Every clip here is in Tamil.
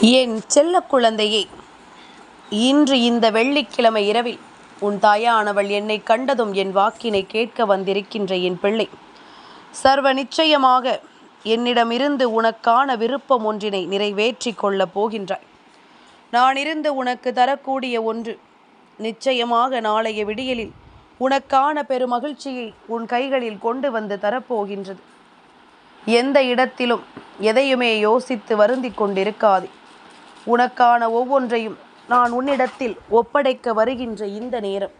என் செல்ல குழந்தையே இன்று இந்த வெள்ளிக்கிழமை இரவில் உன் தாயானவள் என்னை கண்டதும் என் வாக்கினை கேட்க வந்திருக்கின்ற என் பிள்ளை. சர்வ நிச்சயமாக என்னிடமிருந்து உனக்கான விருப்பம் ஒன்றினை நிறைவேற்றி கொள்ளப் போகின்றாய். நான் இருந்து உனக்கு தரக்கூடிய ஒன்று நிச்சயமாக நாளைய விடியலில் உனக்கான பெருமகிழ்ச்சியை உன் கைகளில் கொண்டு வந்து தரப்போகின்றது. எந்த இடத்திலும் எதையுமே யோசித்து வருந்திக் கொண்டிருக்காதே. உனக்கான ஒவ்வொன்றையும் நான் உன்னிடத்தில் ஒப்படைக்க வருகின்ற இந்த நேரம்.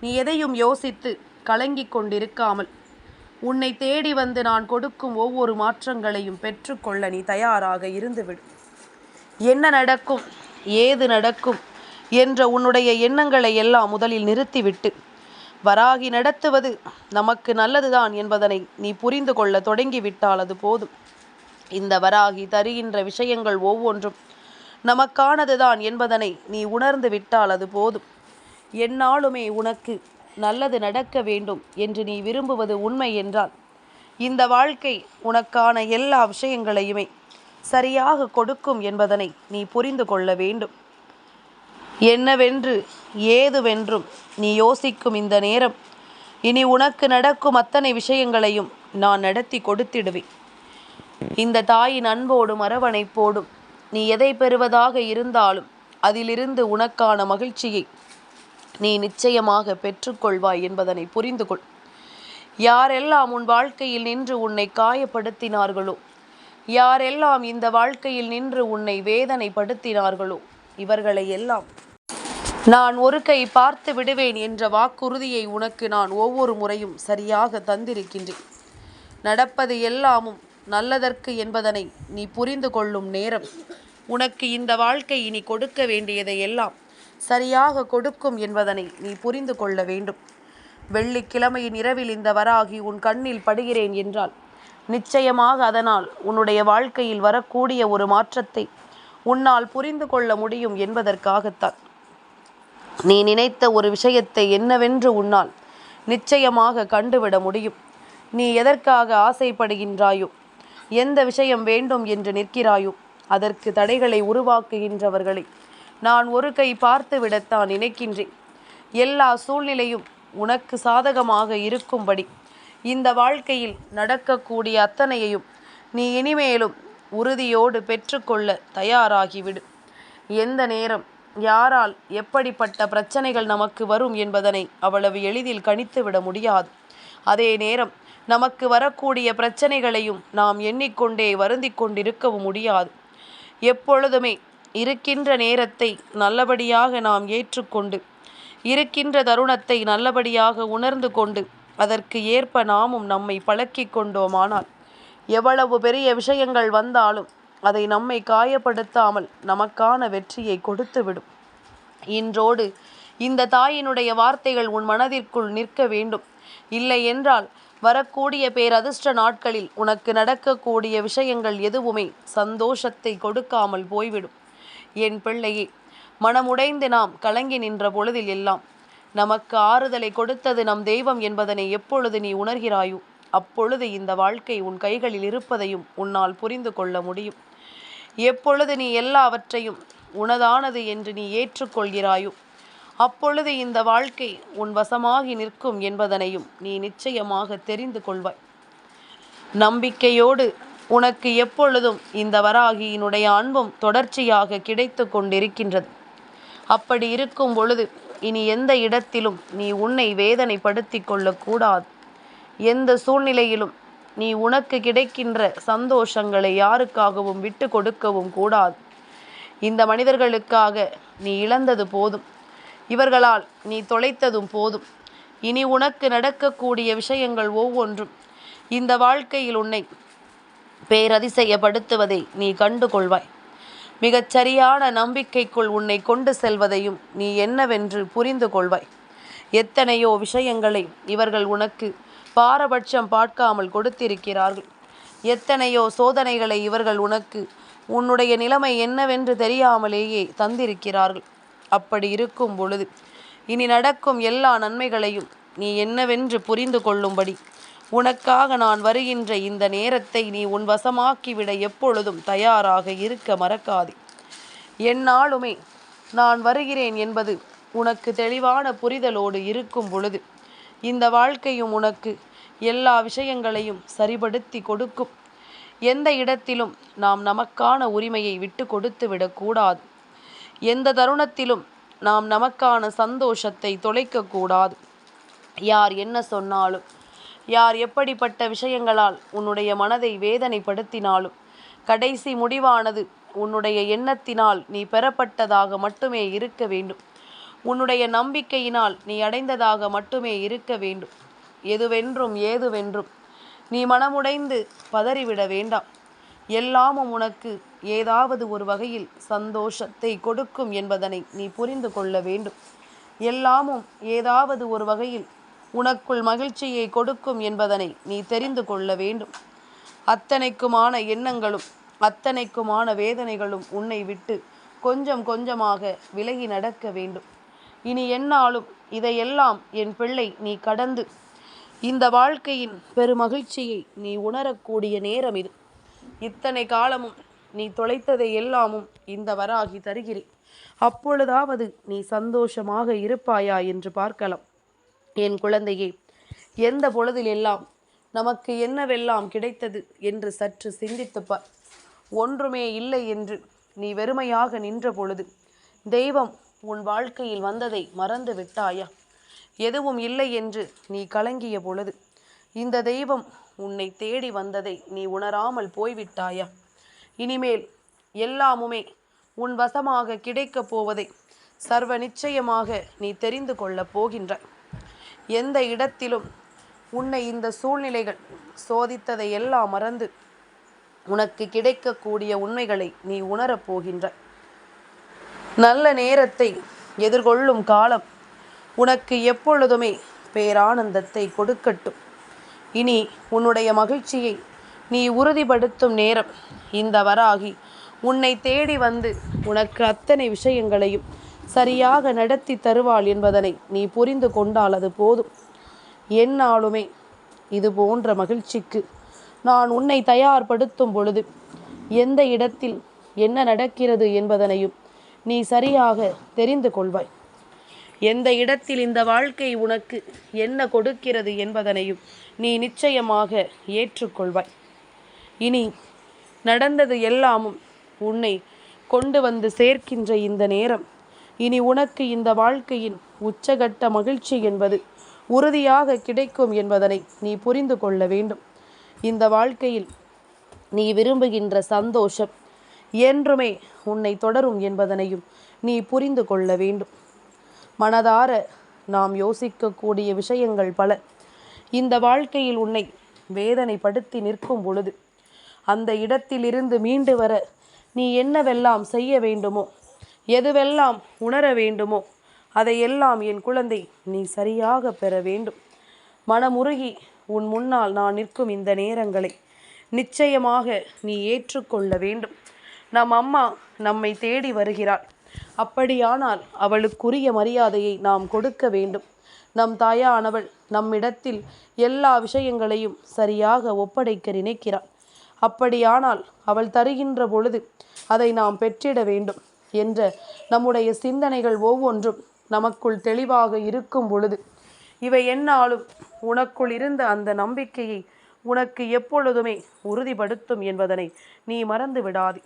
நீ எதையும் யோசித்து கலங்கிக் கொண்டிருக்காமல் உன்னை தேடி வந்து நான் கொடுக்கும் ஒவ்வொரு மாற்றங்களையும் பெற்றுக்கொள்ள நீ தயாராக இருந்துவிடு. என்ன நடக்கும் ஏது நடக்கும் என்ற உன்னுடைய எண்ணங்களை எல்லாம் முதலில் நிறுத்திவிட்டு வராகி நடத்துவது நமக்கு நல்லதுதான் என்பதனை நீ புரிந்து கொள்ள தொடங்கிவிட்டால் அது போதும். இந்த வராகி தருகின்ற விஷயங்கள் ஒவ்வொன்றும் நமக்கானதுதான் என்பதனை நீ உணர்ந்து விட்டால் அது போதும். எந்நாளுமே உனக்கு நல்லது நடக்க வேண்டும் என்று நீ விரும்புவது உண்மை என்றால் இந்த வாழ்க்கை உனக்கான எல்லா விஷயங்களையுமே சரியாக கொடுக்கும் என்பதனை நீ புரிந்து கொள்ள வேண்டும். என்னவென்று ஏதுவென்றும் நீ யோசிக்கும் இந்த நேரம். இனி உனக்கு நடக்கும் அத்தனை விஷயங்களையும் நான் நடத்தி கொடுத்திடுவேன். இந்த தாயின் அன்போடும் அரவணைப்போடும் நீ எதை பெறுவதாக இருந்தாலும் அதிலிருந்து உனக்கான மகிழ்ச்சியை நீ நிச்சயமாக பெற்றுக்கொள்வாய் என்பதனை புரிந்து கொள் யாரெல்லாம் உன் வாழ்க்கையில் நின்று உன்னை காயப்படுத்தினார்களோ யாரெல்லாம் இந்த வாழ்க்கையில் நின்று உன்னை வேதனைப்படுத்தினார்களோ இவர்களை எல்லாம் நான் ஒரு கை பார்த்து விடுவேன் என்ற வாக்குறுதியை உனக்கு நான் ஒவ்வொரு முறையும் சரியாக தந்திருக்கின்றேன். நடப்பது எல்லாமும் நல்லதற்கு என்பதனை நீ புரிந்து கொள்ளும் நேரம். உனக்கு இந்த வாழ்க்கை இனி கொடுக்க வேண்டியதை எல்லாம் சரியாக கொடுக்கும் என்பதனை நீ புரிந்து கொள்ள வேண்டும். வெள்ளிக்கிழமையின் இரவில் இந்த வராகி உன் கண்ணில் படுகிறேன் என்றால் நிச்சயமாக அதனால் உன்னுடைய வாழ்க்கையில் வரக்கூடிய ஒரு மாற்றத்தை உன்னால் புரிந்து கொள்ள முடியும் என்பதற்காகத்தான். நீ நினைத்த ஒரு விஷயத்தை என்னவென்று உன்னால் நிச்சயமாக கண்டுவிட முடியும். நீ எதற்காக ஆசைப்படுகின்றாயோ எந்த விஷயம் வேண்டும் என்று நிற்கிறாயோ அதற்கு தடைகளை உருவாக்குகின்றவர்களை நான் ஒரு கை பார்த்துவிடத்தான் நினைக்கின்றேன். எல்லா சூழ்நிலையும் உனக்கு சாதகமாக இருக்கும்படி. இந்த வாழ்க்கையில் நடக்கக்கூடிய அத்தனையையும் நீ இனிமேலும் உறுதியோடு பெற்றுக்கொள்ள தயாராகிவிடு. எந்த நேரம் யாரால் எப்படிப்பட்ட பிரச்சனைகள் நமக்கு வரும் என்பதனை அவ்வளவு எளிதில் கணித்து விட முடியாது. அதே நேரம் நமக்கு வரக்கூடிய பிரச்சனைகளையும் நாம் எண்ணிக்கொண்டே வருந்தி கொண்டிருக்கவும் முடியாது. எப்பொழுதுமே இருக்கின்ற நேரத்தை நல்லபடியாக நாம் ஏற்றுக்கொண்டு இருக்கின்ற தருணத்தை நல்லபடியாக உணர்ந்து கொண்டு அதற்கு ஏற்ப நாமும் நம்மை பழக்கி கொண்டோமானால் எவ்வளவு பெரிய விஷயங்கள் வந்தாலும் அதை நம்மை காயப்படுத்தாமல் நமக்கான வெற்றியை கொடுத்துவிடும். இன்றோடு இந்த தாயினுடைய வார்த்தைகள் உன் மனதிற்குள் நிற்க வேண்டும். இல்லை என்றால் வரக்கூடிய பேரதிர்ஷ்ட நாட்களில் உனக்கு நடக்கக்கூடிய விஷயங்கள் எதுவுமே சந்தோஷத்தை கொடுக்காமல் போய்விடும். என் பிள்ளையே மனமுடைந்து நாம் கலங்கி நின்ற பொழுதில் எல்லாம் நமக்கு ஆறுதலை கொடுத்தது நம் தெய்வம் என்பதனை எப்பொழுது நீ உணர்கிறாயோ அப்பொழுது இந்த வாழ்க்கை உன் கைகளில் இருப்பதையும் உன்னால் புரிந்து கொள்ள முடியும். எப்பொழுது நீ எல்லாவற்றையும் உனதானது என்று நீ ஏற்றுக்கொள்கிறாயோ அப்பொழுது இந்த வாழ்க்கை உன் வசமாகி நிற்கும் என்பதனையும் நீ நிச்சயமாக தெரிந்து கொள்வாய். நம்பிக்கையோடு உனக்கு எப்பொழுதும் இந்த வராகியினுடைய அன்பும் தொடர்ச்சியாக கிடைத்து கொண்டிருக்கின்றது. அப்படி இருக்கும் பொழுது இனி எந்த இடத்திலும் நீ உன்னை வேதனைப்படுத்தி கொள்ளக்கூடாது. எந்த சூழ்நிலையிலும் நீ உனக்கு கிடைக்கின்ற சந்தோஷங்களை யாருக்காகவும் விட்டு கொடுக்கவும் கூடாது. இந்த மனிதர்களுக்காக நீ இழந்தது போதும். இவர்களால் நீ தொலைத்ததும் போதும். இனி உனக்கு நடக்கக்கூடிய விஷயங்கள் ஒவ்வொன்றும் இந்த வாழ்க்கையில் உன்னை பேரதிசயப்படுத்துவதை நீ கண்டு கொள்வாய் மிகச் சரியான நம்பிக்கைக்குள் உன்னை கொண்டு செல்வதையும் நீ என்னவென்று புரிந்து கொள்வாய். எத்தனையோ விஷயங்களை இவர்கள் உனக்கு பாரபட்சம் பார்க்காமல் கொடுத்திருக்கிறார்கள். எத்தனையோ சோதனைகளை இவர்கள் உனக்கு உன்னுடைய நிலைமை என்னவென்று தெரியாமலேயே தந்திருக்கிறார்கள். அப்படி இருக்கும் பொழுது இனி நடக்கும் எல்லா நன்மைகளையும் நீ என்னவென்று புரிந்து கொள்ளும்படி. உனக்காக நான் வருகின்ற இந்த நேரத்தை நீ உன் வசமாக்கிவிட எப்பொழுதும் தயாராக இருக்க மறக்காதே. என்னாலுமே நான் வருகிறேன் என்பது உனக்கு தெளிவான புரிதலோடு இருக்கும் பொழுது இந்த வாழ்க்கையும் உனக்கு எல்லா விஷயங்களையும் சரிபடுத்தி கொடுக்கும். எந்த இடத்திலும் நாம் நமக்கான உரிமையை விட்டு கொடுத்து விடக்கூடாது எந்த தருணத்திலும் நாம் நமக்கான சந்தோஷத்தை தொலைக்கக்கூடாது. யார் என்ன சொன்னாலும் யார் எப்படிப்பட்ட விஷயங்களால் உன்னுடைய மனதை வேதனைப்படுத்தினாலும் கடைசி முடிவானது உன்னுடைய எண்ணத்தினால் நீ பெறப்பட்டதாக மட்டுமே இருக்க வேண்டும். உன்னுடைய நம்பிக்கையினால் நீ அடைந்ததாக மட்டுமே இருக்க வேண்டும். எதுவென்றும் ஏதுவென்றும் நீ மனமுடைந்து பதறிவிட வேண்டாம். எல்லாமும் உனக்கு ஏதாவது ஒரு வகையில் சந்தோஷத்தை கொடுக்கும் என்பதனை நீ புரிந்து கொள்ள வேண்டும். எல்லாமும் ஏதாவது ஒரு வகையில் உனக்குள் மகிழ்ச்சியை கொடுக்கும் என்பதனை நீ தெரிந்து கொள்ள வேண்டும். அத்தனைக்குமான எண்ணங்களும் அத்தனைக்குமான வேதனைகளும் உன்னை விட்டு கொஞ்சம் கொஞ்சமாக விலகி நடக்க வேண்டும். இனி என்னாலும் இதையெல்லாம் என் பிள்ளை நீ கடந்து இந்த வாழ்க்கையின் பெருமகிழ்ச்சியை நீ உணரக்கூடிய நேரம் இது. இத்தனை காலமும் நீ தொலைத்ததை எல்லாமும் இந்த வராகி தருகிறேன். அப்பொழுதாவது நீ சந்தோஷமாக இருப்பாயா என்று பார்க்கலாம். என் குழந்தையே எந்த பொழுதிலெல்லாம் நமக்கு என்னவெல்லாம் கிடைத்தது என்று சற்று சிந்தித்துப்பார் ஒன்றுமே இல்லை என்று நீ வெறுமையாக நின்ற பொழுது தெய்வம் உன் வாழ்க்கையில் வந்ததை மறந்து விட்டாயா? எதுவும் இல்லை என்று நீ கலங்கிய பொழுது இந்த தெய்வம் உன்னை தேடி வந்ததை நீ உணராமல் போய்விட்டாயா? இனிமேல் எல்லாமுமே உன் வசமாக கிடைக்கப் போவதை சர்வ நிச்சயமாக நீ தெரிந்து கொள்ளப் போகின்ற. எந்த இடத்திலும் உன்னை இந்த சூழ்நிலைகள் சோதித்ததை எல்லாம் மறந்து உனக்கு கிடைக்கக்கூடிய உண்மைகளை நீ உணரப் போகின்ற. நல்ல நேரத்தை எதிர்கொள்ளும் காலம் உனக்கு எப்பொழுதுமே பேரானந்தத்தை கொடுக்கட்டும். இனி உன்னுடைய மகிழ்ச்சியை நீ உறுதிப்படுத்தும் நேரம் இந்த வராகி. உன்னை தேடி வந்து உனக்கு அத்தனை விஷயங்களையும் சரியாக நடத்தி தருவாள் என்பதனை நீ புரிந்து கொண்டால் அது போதும். என்னாலுமே இது போன்ற மகிழ்ச்சிக்கு நான் உன்னை தயார்படுத்தும் பொழுது எந்த இடத்தில் என்ன நடக்கிறது என்பதனையும் நீ சரியாக தெரிந்து கொள்வாய். எந்த இடத்தில் இந்த வாழ்க்கை உனக்கு என்ன கொடுக்கிறது என்பதனையும் நீ நிச்சயமாக ஏற்றுக்கொள்வாய். இனி நடந்தது எல்லாமும் உன்னை கொண்டு வந்து சேர்க்கின்ற இந்த நேரம். இனி உனக்கு இந்த வாழ்க்கையின் உச்சகட்ட மகிழ்ச்சி என்பது உறுதியாக கிடைக்கும் என்பதனை நீ புரிந்து கொள்ள வேண்டும். இந்த வாழ்க்கையில் நீ விரும்புகின்ற சந்தோஷம் என்றுமே உன்னை தொடரும் என்பதனையும் நீ புரிந்து கொள்ள வேண்டும். மனதார நாம் யோசிக்கக்கூடிய விஷயங்கள் பல. இந்த வாழ்க்கையில் உன்னை வேதனைப்படுத்தி நிற்கும் பொழுது அந்த இடத்திலிருந்து மீண்டு வர நீ என்னவெல்லாம் செய்ய வேண்டுமோ எதுவெல்லாம் உணர வேண்டுமோ அதையெல்லாம் என் குழந்தை நீ சரியாக பெற வேண்டும். மனமுருகி உன் முன்னால் நான் நிற்கும் இந்த நேரங்களை நிச்சயமாக நீ ஏற்றுக்கொள்ள வேண்டும். நம் அம்மா நம்மை தேடி வருகிறாள். அப்படியானால் அவளுக்குரிய மரியாதையை நாம் கொடுக்க வேண்டும். நம் தாயானவள் நம்மிடத்தில் எல்லா விஷயங்களையும் சரியாக ஒப்படைக்க நினைக்கிறாள். அப்படியானால் அவள் தருகின்ற பொழுது அதை நாம் பெற்றிட வேண்டும் என்ற நம்முடைய சிந்தனைகள் ஒவ்வொன்றும் நமக்குள் தெளிவாக இருக்கும் பொழுது இவை என்னாலும் உனக்குள் இருந்த அந்த நம்பிக்கையை உனக்கு எப்பொழுதுமே உறுதிப்படுத்தும் என்பதனை நீ மறந்து விடாதே.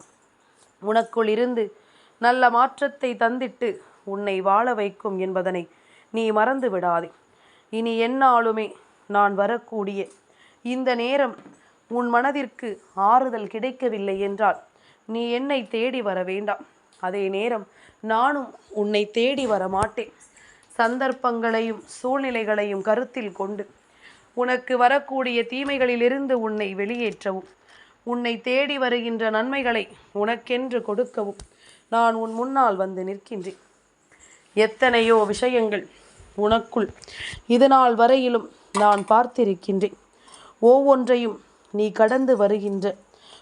உனக்குள் இருந்து நல்ல மாற்றத்தை தந்திட்டு உன்னை வாழ வைக்கும் என்பதனை நீ மறந்து விடாதே. இனி என்னாலுமே நான் வரக்கூடிய இந்த நேரம் உன் மனதிற்கு ஆறுதல் கிடைக்கவில்லை என்றால் நீ என்னை தேடி வர வேண்டாம். அதே நேரம் நானும் உன்னை தேடி வர மாட்டேன். சந்தர்ப்பங்களையும் சூழ்நிலைகளையும் கருத்தில் கொண்டு உனக்கு வரக்கூடிய தீமைகளிலிருந்து உன்னை வெளியேற்றவும். உன்னை தேடி வருகின்ற நன்மைகளை உனக்கென்று கொடுக்கவும் நான் உன் முன்னால் வந்து நிற்கின்றேன். எத்தனையோ விஷயங்கள் உனக்குள் இதனால் வரையிலும் நான் பார்த்திருக்கின்றேன். ஒவ்வொன்றையும் நீ கடந்து வருகின்ற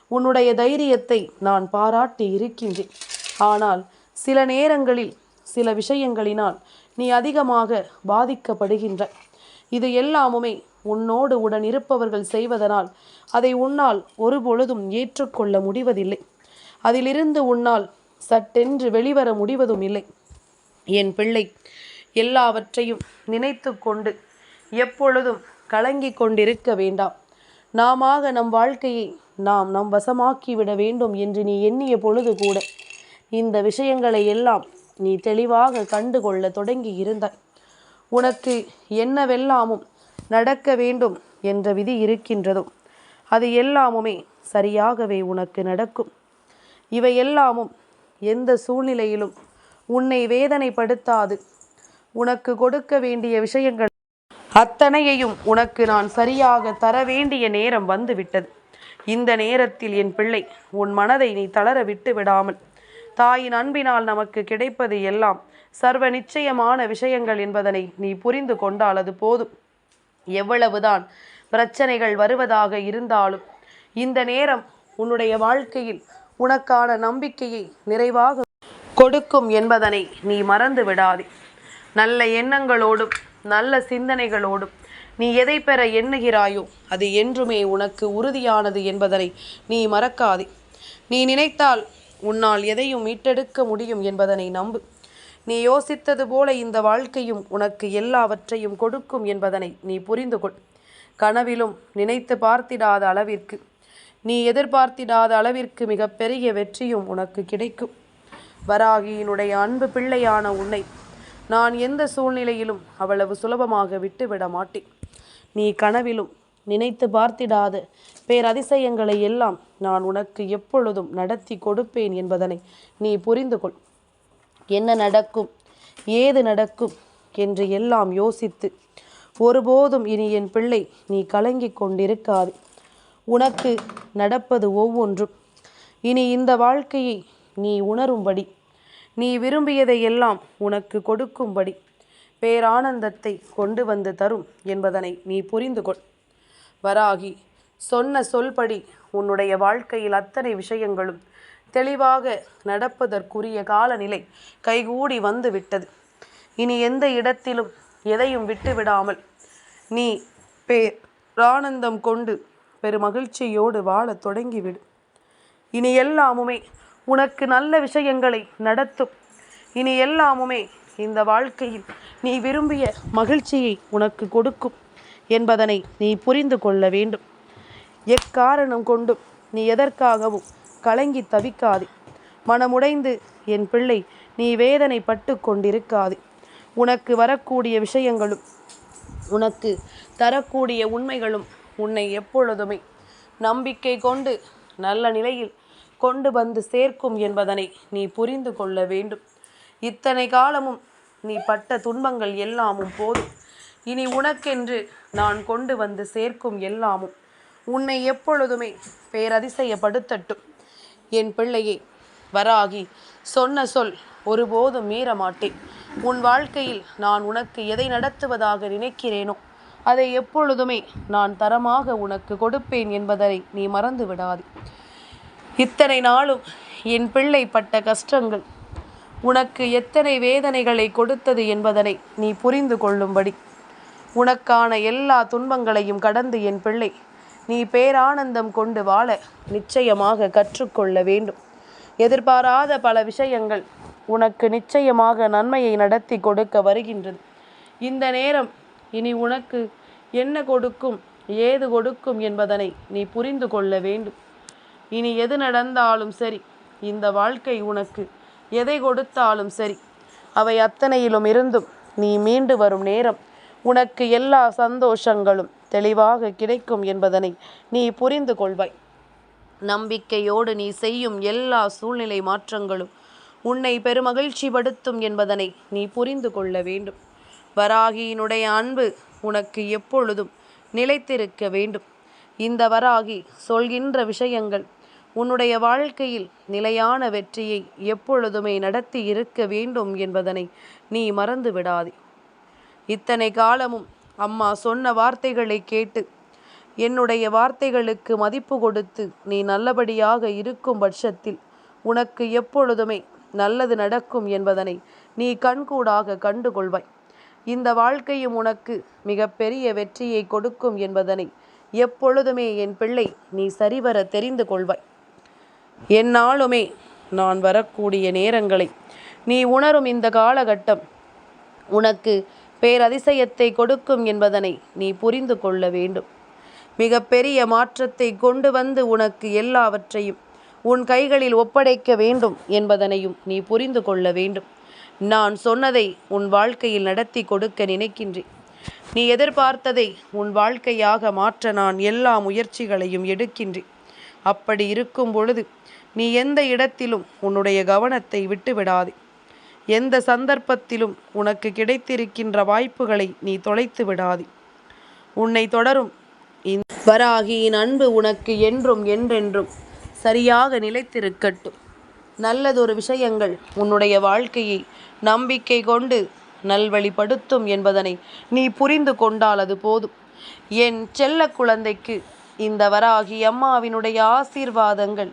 உன்னுடைய தைரியத்தை நான் பாராட்டி இருக்கின்றேன். ஆனால் சில நேரங்களில் சில விஷயங்களினால் நீ அதிகமாக பாதிக்கப்படுகின்ற இது எல்லாமுமே உன்னோடு உடன் இருப்பவர்கள் செய்வதனால் அதை உன்னால் ஒருபொழுதும் ஏற்றுக்கொள்ள முடிவதில்லை. அதிலிருந்து உன்னால் சட்டென்று வெளிவர முடிவதும் இல்லை. என் பிள்ளை எல்லாவற்றையும் நினைத்து கொண்டு எப்பொழுதும் கலங்கிக் கொண்டிருக்க வேண்டாம். நாமாக நம் வாழ்க்கையை நாம் நம் வசமாக்கிவிட வேண்டும் என்று நீ எண்ணிய பொழுது கூட இந்த விஷயங்களை எல்லாம் நீ தெளிவாக கண்டு கொள்ள தொடங்கி இருந்தாய். உனக்கு என்னவெல்லாமும் நடக்க வேண்டும் என்ற விதி இருக்கின்றதோ அது எல்லாமுமே சரியாகவே உனக்கு நடக்கும். இவை எல்லாமும் எந்த சூழ்நிலையிலும் உன்னை வேதனைப்படுத்தாது. உனக்கு கொடுக்க வேண்டிய விஷயங்கள் அத்தனையையும் உனக்கு நான் சரியாக தர வேண்டிய நேரம் வந்துவிட்டது. இந்த நேரத்தில் என் பிள்ளை உன் மனதை நீ தளர விட்டு விடாமல் தாயின் அன்பினால் நமக்கு கிடைப்பது எல்லாம் சர்வ நிச்சயமான விஷயங்கள் என்பதனை நீ புரிந்து கொண்டால் அது போதும். எவ்வளவுதான் பிரச்சனைகள் வருவதாக இருந்தாலும் இந்த நேரம் உன்னுடைய வாழ்க்கையில் உனக்கான நம்பிக்கையை நிறைவாக கொடுக்கும் என்பதனை நீ மறந்து விடாதே. நல்ல எண்ணங்களோடும் நல்ல சிந்தனைகளோடும் நீ எதை பெற எண்ணுகிறாயோ அது என்றுமே உனக்கு உறுதியானது என்பதனை நீ மறக்காதே. நீ நினைத்தால் உன்னால் எதையும் மீட்டெடுக்க முடியும் என்பதனை நம்பு. நீ யோசித்தது போல இந்த வாழ்க்கையும் உனக்கு எல்லாவற்றையும் கொடுக்கும் என்பதனை நீ புரிந்து கொள். கனவிலும் நினைத்து பார்த்திடாத அளவிற்கு நீ எதிர்பார்த்திடாத அளவிற்கு மிகப்பெரிய வெற்றியும் உனக்கு கிடைக்கும். வராகியினுடைய அன்பு பிள்ளையான உன்னை நான் எந்த சூழ்நிலையிலும் அவ்வளவு சுலபமாக விட்டுவிட மாட்டேன். நீ கனவிலும் நினைத்து பார்த்திடாத பேரதிசயங்களை எல்லாம் நான் உனக்கு எப்பொழுதும் நடத்தி கொடுப்பேன் என்பதனை நீ புரிந்து கொள். என்ன நடக்கும் ஏது நடக்கும் என்று எல்லாம் யோசித்து ஒருபோதும் இனி என் பிள்ளை நீ கலங்கிக் கொண்டிருக்காது. உனக்கு நடப்பது ஒவ்வொன்றும். இனி இந்த வாழ்க்கையை நீ உணரும்படி நீ விரும்பியதை எல்லாம் உனக்கு கொடுக்கும்படி பேரானந்தத்தை கொண்டு வந்து தரும் என்பதனை நீ புரிந்து கொள். வராகி சொன்ன சொல்படி உன்னுடைய வாழ்க்கையில் அத்தனை விஷயங்களும் தெளிவாக நடப்பதற்குரிய காலநிலை கைகூடி வந்து விட்டது இனி எந்த இடத்திலும் எதையும் விட்டு விடாமல் நீ பேரானந்தம் கொண்டு பெருமகிழ்ச்சியோடு வாழத் தொடங்கிவிடு. இனி எல்லாமுமே உனக்கு நல்ல விஷயங்களை நடத்தும். இனி எல்லாமுமே இந்த வாழ்க்கையில் நீ விரும்பிய மகிழ்ச்சியை உனக்கு கொடுக்கும் என்பதனை நீ புரிந்து கொள்ள வேண்டும். எக்காரணம் கொண்டும் நீ எதற்காகவும் கலங்கி தவிக்காதே. மனமுடைந்து என் பிள்ளை நீ வேதனைப்பட்டு கொண்டிருக்காதே. உனக்கு வரக்கூடிய விஷயங்களும் உனக்கு தரக்கூடிய உண்மைகளும் உன்னை எப்பொழுதுமே நம்பிக்கை கொண்டு நல்ல நிலையில் கொண்டு வந்து சேர்க்கும் என்பதனை நீ புரிந்து கொள்ள வேண்டும். இத்தனை காலமும் நீ பட்ட துன்பங்கள் எல்லாமும் போதும். இனி உனக்கென்று நான் கொண்டு வந்து சேர்க்கும் எல்லாமும் உன்னை எப்பொழுதுமே பேரதிசயப்படுத்தட்டும். என் பிள்ளையே வராகி சொன்ன சொல் ஒருபோதும் மீற மாட்டேன் உன் வாழ்க்கையில் நான் உனக்கு எதை நடத்துவதாக நினைக்கிறேனோ அதை எப்பொழுதுமே நான் தரமாக உனக்கு கொடுப்பேன் என்பதை நீ மறந்து விடாதே இத்தனை நாளும் என் பிள்ளை பட்ட கஷ்டங்கள். உனக்கு எத்தனை வேதனைகளை கொடுத்தது என்பதனை நீ புரிந்து கொள்ளும்படி. உனக்கான எல்லா துன்பங்களையும் கடந்து என் பிள்ளை நீ பேரானந்தம் கொண்டு வாழ நிச்சயமாக கற்றுக்கொள்ள வேண்டும். எதிர்பாராத பல விஷயங்கள் உனக்கு நிச்சயமாக நன்மையை நடத்தி கொடுக்க வருகின்றது. இந்த நேரம் இனி உனக்கு என்ன கொடுக்கும் ஏது கொடுக்கும் என்பதனை நீ புரிந்து கொள்ள வேண்டும். இனி எது நடந்தாலும் சரி இந்த வாழ்க்கை உனக்கு. எதை கொடுத்தாலும் சரி அவை அத்தனையிலும் இருந்தும் நீ மீண்டு வரும் நேரம். உனக்கு எல்லா சந்தோஷங்களும் தெளிவாக கிடைக்கும் என்பதனை நீ புரிந்து கொள்வாய். நம்பிக்கையோடு நீ செய்யும் எல்லா சூழ்நிலை மாற்றங்களும் உன்னை பெருமகிழ்ச்சிப்படுத்தும் என்பதனை நீ புரிந்து கொள்ள வேண்டும். வராகியினுடைய அன்பு உனக்கு எப்பொழுதும் நிலைத்திருக்க வேண்டும். இந்த வராகி சொல்கின்ற விஷயங்கள் உன்னுடைய வாழ்க்கையில் நிலையான வெற்றியை எப்பொழுதுமே நடத்தி இருக்க வேண்டும் என்பதனை நீ மறந்து விடாதே. இத்தனை காலமும் அம்மா சொன்ன வார்த்தைகளை கேட்டு என்னுடைய வார்த்தைகளுக்கு மதிப்பு கொடுத்து நீ நல்லபடியாக இருக்கும் பட்சத்தில் உனக்கு எப்பொழுதுமே நல்லது நடக்கும் என்பதனை நீ கண்கூடாக கண்டுகொள்வாய். இந்த வாழ்க்கையும் உனக்கு மிகப்பெரிய வெற்றியை கொடுக்கும் என்பதனை எப்பொழுதுமே என் பிள்ளை நீ சரிவர தெரிந்து கொள்வாய். என்னாலுமே நான் வரக்கூடிய நேரங்களை நீ உணரும் இந்த காலகட்டம். உனக்கு பேரதிசயத்தை கொடுக்கும் என்பதனை நீ புரிந்து கொள்ள வேண்டும். மிகப்பெரிய மாற்றத்தை கொண்டு வந்து உனக்கு எல்லாவற்றையும் உன் கைகளில் ஒப்படைக்க வேண்டும் என்பதனையும் நீ புரிந்து கொள்ள வேண்டும். நான் சொன்னதை உன் வாழ்க்கையில் நடத்தி கொடுக்க நினைக்கின்றேன். நீ எதிர்பார்த்ததை உன் வாழ்க்கையாக மாற்ற நான் எல்லா முயற்சிகளையும் எடுக்கின்றேன். அப்படி இருக்கும் பொழுது நீ எந்த இடத்திலும் உன்னுடைய கவனத்தை விட்டுவிடாதே. எந்த சந்தர்ப்பத்திலும் உனக்கு கிடைத்திருக்கின்ற வாய்ப்புகளை நீ தொலைத்து விடாதே. உன்னை தொடரும் வராகியின் அன்பு உனக்கு என்றும் என்றென்றும் சரியாக நிலைத்திருக்கட்டும். நல்லதொரு விஷயங்கள் உன்னுடைய வாழ்க்கையை நம்பிக்கை கொண்டு நல்வழிப்படுத்தும் என்பதனை நீ புரிந்து கொண்டால் அது போதும். என் செல்ல குழந்தைக்கு இந்த வராகி அம்மாவினுடைய ஆசீர்வாதங்கள்